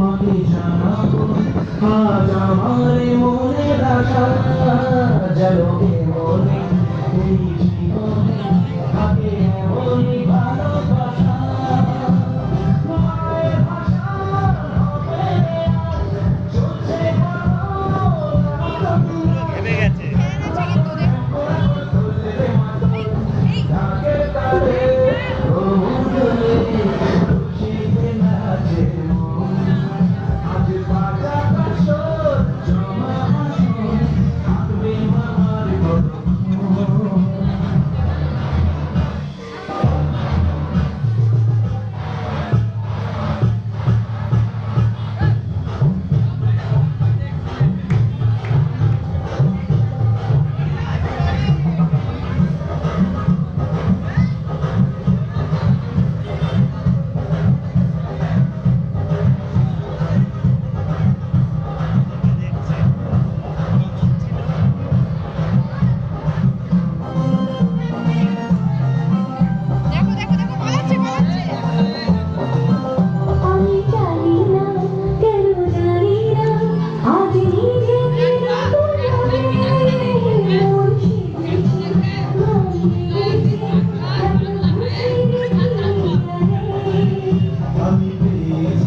মোহাম্মদে জানাব আজ আমার মনের আশা জানো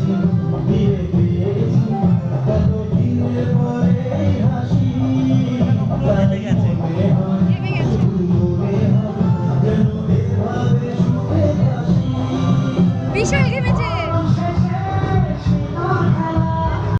Senhor.